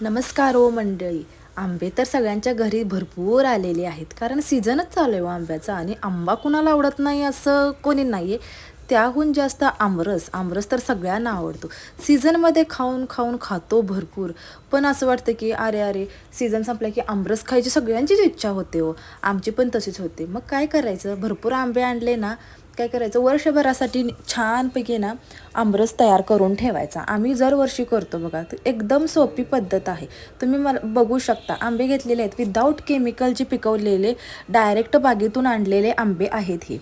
नमस्कार ओ मंडळी. आंबे तर सगळ्यांच्या घरी भरपूर आलेले आहेत. कारण सीझनच चालू आहे आंब्याचा आणि आंबा कुणाला आवडत नाही असं कोणी नाही आहे त्याहून जास्त आमरस आमरस तर सगळ्यांना आवडतो. सीझनमध्ये खाऊन खाऊन खातो भरपूर. पण असं वाटतं की अरे अरे सीझन संपला की आमरस खायची सगळ्यांचीच इच्छा होते हो आमची पण तशीच होते. मग काय करायचं? भरपूर आंबे आणले ना काय करायचं? वर्षभरासाठी छानपैकी ना आमरस तयार करून ठेवायचा. आम्ही दरवर्षी करतो बघा. एकदम सोपी पद्धत आहे. तुम्ही मला बघू शकता. आंबे घेतलेले आहेत. विदाऊट केमिकलचे पिकवलेले डायरेक्ट बागेतून आणलेले आंबे आहेत हे?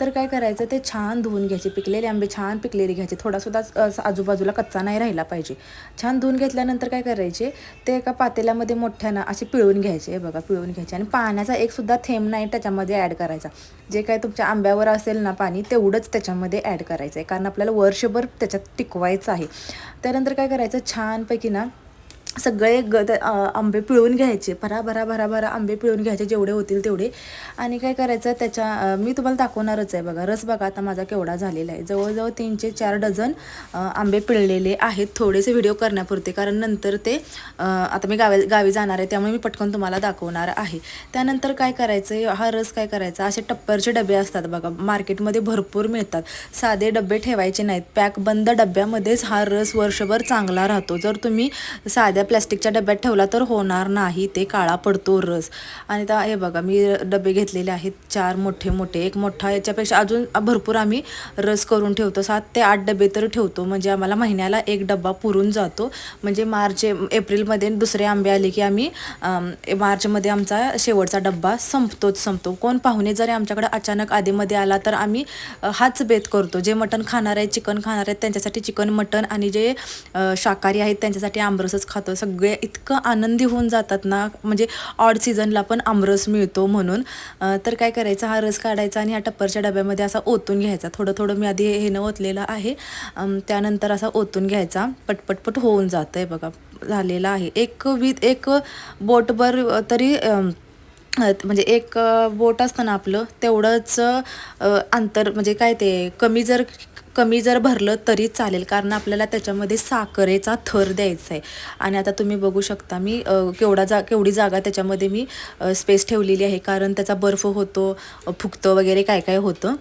तर काय करायचं ते छान धुवून घ्यायचे पिकलेले आंबे छान पिकलेले घ्यायचे. थोडासुद्धा आजूबाजूला कच्चा नाही राहिला पाहिजे. छान धुवून घेतल्यानंतर काय करायचे ते एका पातेल्यामध्ये मोठ्यानं असे पिळून घ्यायचे बघा पिळून घ्यायचे. आणि पाण्याचा एकसुद्धा थेंब नाही त्याच्यामध्ये ॲड करायचा. जे काय तुमच्या आंब्यावर असेल ना पाणी तेवढंच त्याच्यामध्ये ॲड करायचं आहे कारण आपल्याला वर्षभर त्याच्यात टिकवायचं आहे. त्यानंतर काय करायचं छानपैकी ना सगळे ग आंबे पिळून घ्यायचे. भरा भरा भरा भरा आंबे पिळून घ्यायचे जेवढे होतील तेवढे. आणि काय करायचं त्याच्या मी तुम्हाला दाखवणारच आहे बघा. रस बघा आता माझा केवढा झालेला आहे. जवळजवळ तीनशे चार डझन आंबे पिळलेले आहेत. थोडेसे व्हिडिओ करण्यापुरते कारण नंतर ते आता मी गावी गावी जाणार आहे त्यामुळे मी पटकन तुम्हाला दाखवणार आहे. त्यानंतर काय करायचं हा रस काय करायचा असे टप्परचे डबे असतात बघा. मार्केटमध्ये भरपूर मिळतात. साधे डबे ठेवायचे नाहीत. पॅक बंद डब्यामध्येच हा रस वर्षभर चांगला राहतो. जर तुम्ही साध्या प्लॅस्टिकच्या डब्यात ठेवला तर होणार नाही ते काळा पडतो रस. आणि त्या हे बघा मी डबे घेतलेले आहेत चार मोठे मोठे. एक मोठा याच्यापेक्षा अजून भरपूर आम्ही रस करून ठेवतो. सात ते आठ डबे तर ठेवतो. म्हणजे आम्हाला महिन्याला एक डब्बा पुरून जातो. म्हणजे मार्च एप्रिलमध्ये दुसरे आंबे आले की आम्ही मार्चमध्ये आमचा शेवटचा डब्बा संपतोच संपतो. कोण पाहुणे जरी आमच्याकडे अचानक आधीमध्ये आला तर आम्ही हाच बेत करतो. जे मटण खाणार आहेत चिकन खाणार आहेत त्यांच्यासाठी चिकन मटण आणि जे शाकाहारी आहेत त्यांच्यासाठी आंबरसच खातो. सगळे इतकं आनंदी होऊन जातात ना म्हणजे ऑड सीझनला पण आमरस मिळतो म्हणून. तर काय करायचं हा रस काढायचा आणि या टप्परच्या डब्यामध्ये असा ओतून घ्यायचा. थोडं थोडं मी आधी हे न ओतलेलं आहे. त्यानंतर असा ओतून घ्यायचा. पटपटपट होऊन जातं आहे बघा. झालेलं आहे. एक विथ एक बोटभर तरी म्हणजे एक बोट असतं ना आपलं तेवढंच अंतर म्हणजे काय ते कमी जर कमी जर भरलं तरी चालेल कारण आपल्याला त्याच्यामध्ये साखरेचा थर द्यायचा आहे आणि आता तुम्ही बघू शकता मी केवढा जा केवढी जागा त्याच्यामध्ये मी स्पेस ठेवलेली आहे कारण त्याचा बर्फ होतो अ, फुगतं वगैरे काय काय होतं.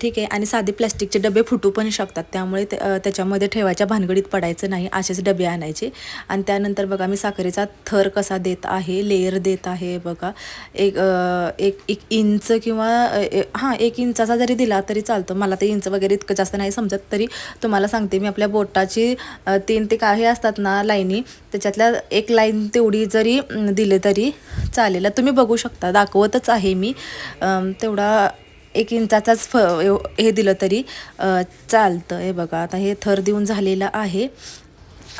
ठीक आहे आणि साधे प्लॅस्टिकचे डबे फुटू पण शकतात त्यामुळे त्याच्यामध्ये ठेवायच्या भानगडीत पडायचं नाही असेच डबे आणायचे. आणि त्यानंतर बघा मी साखरेचा थर कसा देत आहे लेयर देत आहे बघा. एक एक एक इंच किंवा हां एक इंचाचा जरी दिला तरी चालतं मला ते इंच वगैरे इतकं जास्त नाही समजत तरी तुम्हाला सांगते मी आपल्या बोटाची तीन ते काही असतात ना लाईनी त्याच्यातल्या एक लाईन तेवढी जरी दिले तरी चालेल. तुम्ही बघू शकता दाखवतच आहे मी. तेवढा एक इंचाचाच फ हे दिलं तरी चालतं. हे बघा आता हे थर देऊन झालेलं आहे.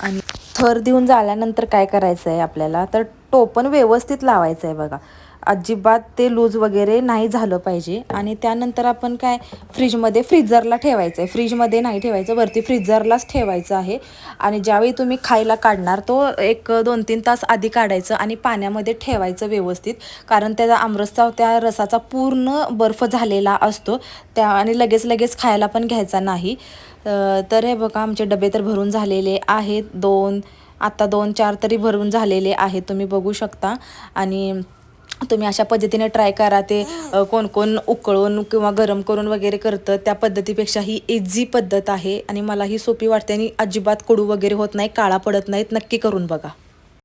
आणि थर देऊन झाल्यानंतर काय करायचं आहे आपल्याला? तर टोपण व्यवस्थित लावायचं आहे बघा. अजिबात ते लूज वगैरे नाही झालं पाहिजे. आणि त्यानंतर आपण काय फ्रीजमध्ये फ्रीजरला ठेवायचं आहे फ्रीजमध्ये नाही ठेवायचं वरती फ्रीजरलाच ठेवायचं आहे. आणि ज्यावेळी तुम्ही खायला काढणार तो एक दोन तीन तास आधी काढायचं आणि पाण्यामध्ये ठेवायचं व्यवस्थित. कारण त्याचा आमरसचा त्या रसाचा पूर्ण बर्फ झालेला असतो. त्या आणि लगेच लगेच खायला पण घ्यायचा नाही. तर हे बघा आमचे डबे तर भरून झालेले आहेत. दोन आता दोन चार तरी भरून झालेले आहेत तुम्ही बघू शकता. आणि तुम्ही अशा पद्धतीने ट्राय करा ते कोण कोण उकळून किंवा गरम करून वगैरे करतं त्या पद्धतीपेक्षा ही इझी पद्धत आहे. आणि मला ही सोपी वाटते आणि अजिबात कडू वगैरे होत नाही काळा पडत नाहीत नक्की करून बघा.